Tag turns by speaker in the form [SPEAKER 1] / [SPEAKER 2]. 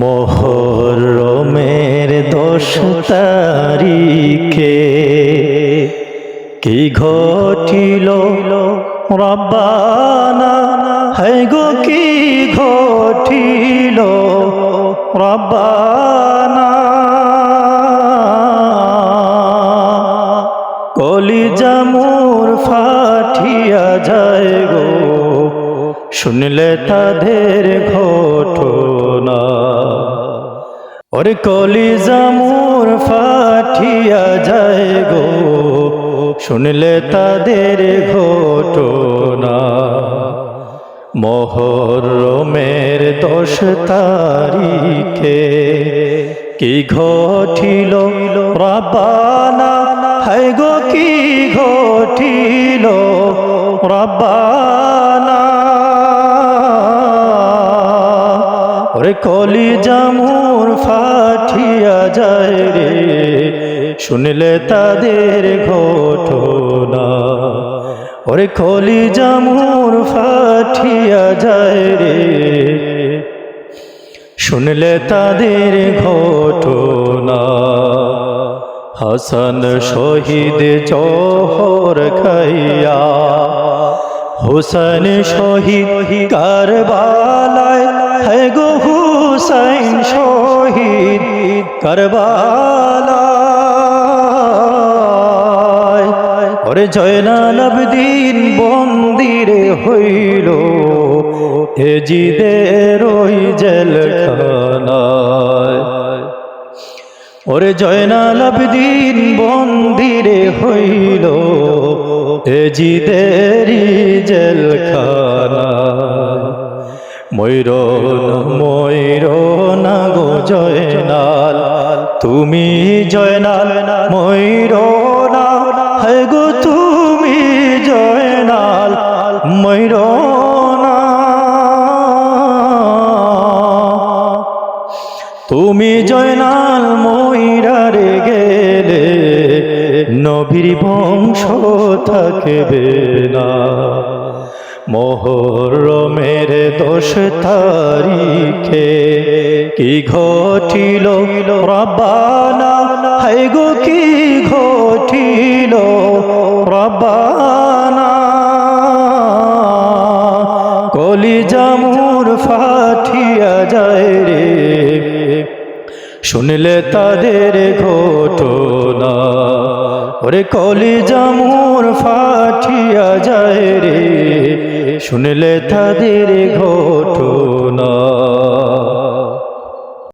[SPEAKER 1] মোহরমের দশ তারিখে কি ঘটিল রব্বানা? গো, কি ঘটিল রব্বানা? কলি জামুর ফাটিয়া যায় গো, শুনলে তাদের ঘটনা ওরে কলি জামুর ফাটিয়া যায় গো। শুনলে তাদের ঘটনা। মোহরমের দশ তারিখে কি ঘটিল? রাব্বানা, হায় গো, কি ঘটিল? রাব্বানা। কলি জামুর ফাটিয়া যায় রে। শুনলে তাদের ঘটনা। ওরে কলি জামুর ফাটিয়া যায় রে। শুনলে তাদের ঘটনা। হাসান শহীদ জহর খাইয়া হুসেন শহীদ কারবালায়। হে গো হুসাইন শহীদ কারবালায়। ওরে জয়নাল আবদিন বন্দিরে হইল। হে জিদের ওই জেলখানায়। ওরে জয়নাল আবদিন বন্দিরে হইল। হে জিদেরি জেলখানায় ময়ূর ময়ূর না গো জয়নাল? তুমি জয়নাল, ময়ূর না গো তুমি জয়নাল? ময়ূর তুমি জয়নাল, ময়ূরারে গেলে নবীর বংশ থাকবে না। মোহরমের দশ তারিখে কি ঘটিল? রব্বানা হাই গো, কি ঘটিল? রব্বানা কলি জামুর ফাটিয়া যায় রে। শুনলে তাদের ঘটনা। ওরে কলি জামুর ফাটিয়া যায় রে শুনলে তাদের ঘটনা।